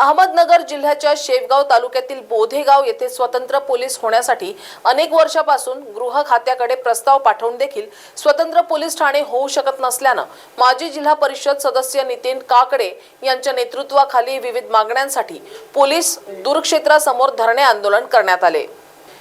अहमदनगर जिल्ह्याच्या शेवगाव तालुक्यातील बोधेगाव येथे स्वतंत्र पोलीस होण्यासाठी अनेक वर्षापासून गृह खात्याकडे प्रस्ताव पाठवून देखील स्वतंत्र पोलीस ठाणे होऊ शकत नसल्यानं माजी जिल्हा परिषद सदस्य नितीन काकडे यांच्या नेतृत्वाखाली विविध मागण्यांसाठी पोलीस दूरक्षेत्रासमोर धरणे आंदोलन करण्यात आले.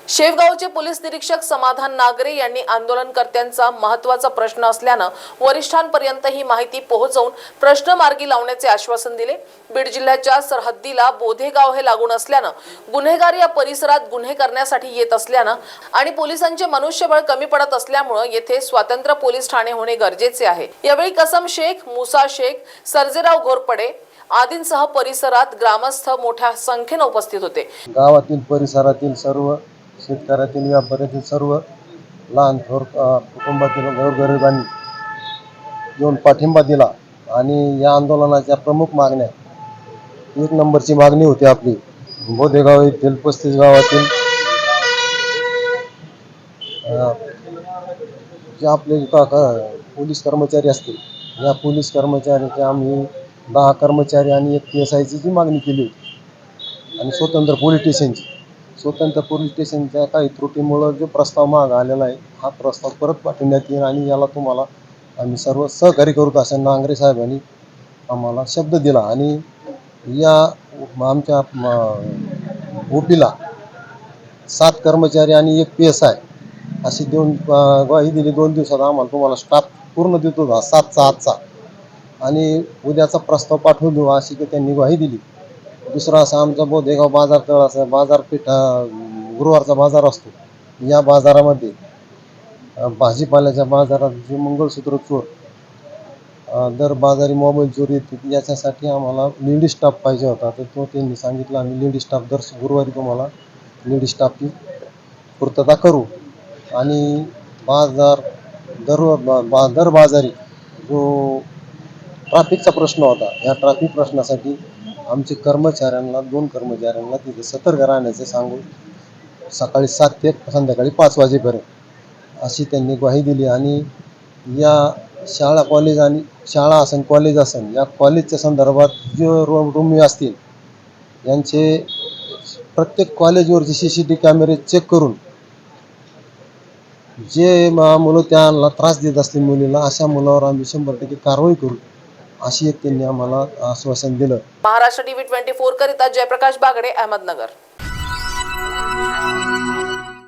शेवगावचे पोलीस निरीक्षक समाधान नागरे यांनी आंदोलनकर्त्यांचा महत्त्वाचा प्रश्न असल्यानं वरिष्ठांपर्यंत ही माहिती पोहोचवून प्रश्न मार्गी लावण्याचे आश्वासन दिले. बीड जिल्ह्याच्या सरहद्दीला बोधेगाव हे लागून असल्यानं गुन्हेगार या परिसरात गुन्हे करण्यासाठी येत असल्यानं आणि पोलिसांचे मनुष्यबळ कमी पडत असल्यामुळं येथे स्वातंत्र्य पोलीस ठाणे होणे गरजेचे आहे. यावेळी कसम शेख मुसा शेख सर्जेराव घोरपडे आदींसह परिसरात ग्रामस्थ मोठ्या संख्येनं उपस्थित होते. गावातील परिसरातील सर्व शेतकऱ्यातील व्यापाऱ्यातील सर्व लहान थोर कुटुंबातील गोरगरिबांनी येऊन पाठिंबा दिला आणि या आंदोलनाच्या प्रमुख मागण्या एक नंबरची मागणी होती आपली. बोधेगाव येथील पस्तीस गावातील जे आपले का पोलीस कर्मचारी असतील या पोलीस कर्मचाऱ्याचे आम्ही दहा कर्मचारी आणि एक पी एस आयची जी मागणी केली होती. आणि स्वतंत्र पोलीस स्टेशनची. स्वतंत्र पोलीस स्टेशनच्या काही त्रुटीमुळं जो प्रस्ताव माग आलेला आहे हा प्रस्ताव परत पाठवण्यात येईल आणि याला तुम्हाला आम्ही सर्व सहकार्य करू असं नांगरे साहेबांनी आम्हाला शब्द दिला. आणि या आमच्या ओपीला सात कर्मचारी आणि एक पी एस आय अशी दोन ग्वाही दिली. दोन दिवसात आम्हाला तुम्हाला स्टाफ पूर्ण देतो. हा सातचा आजचा आणि उद्याचा प्रस्ताव पाठवून देऊ अशी की त्यांनी ग्वाही दिली. दुसरा असा आमचा बोधेगाव बाजार तळ असा बाजारपेठ गुरुवारचा बाजार असतो. या बाजारामध्ये भाजीपाल्याच्या बाजारात जे मंगळसूत्र चोर दर बाजारी मोबाईल चोरी येते याच्यासाठी आम्हाला लेडी स्टाफ पाहिजे होता. तर तो त्यांनी सांगितलं आम्ही लेडी स्टाफ दर गुरुवारी तुम्हाला लेडी स्टाफची पूर्तता करू. आणि बाजार दर बा- बा दर बाजारी जो ट्रॅफिकचा प्रश्न होता या ट्रॅफिक प्रश्नासाठी आमचे कर्मचाऱ्यांना दोन कर्मचाऱ्यांना तिथे सतर्क राहण्याचे सांगून सकाळी सात ते संध्याकाळी पाच वाजेपर्यंत अशी त्यांनी ग्वाही दिली. आणि या शाळा कॉलेज आणि शाळा असेल कॉलेज असेल या कॉलेजच्या संदर्भात जे रो रुमी असतील यांचे प्रत्येक कॉलेजवरचे सी सी टी कॅमेरे चेक करून जे मुलं त्यांना त्रास देत असतील मुलीला अशा मुलावर आम्ही शंभर टक्के कारवाई करू. अशी एक त्यांनी आम्हाला आश्वासन दिलं. महाराष्ट्र टीव्ही ट्वेंटी फोर करिता जयप्रकाश बागडे अहमदनगर.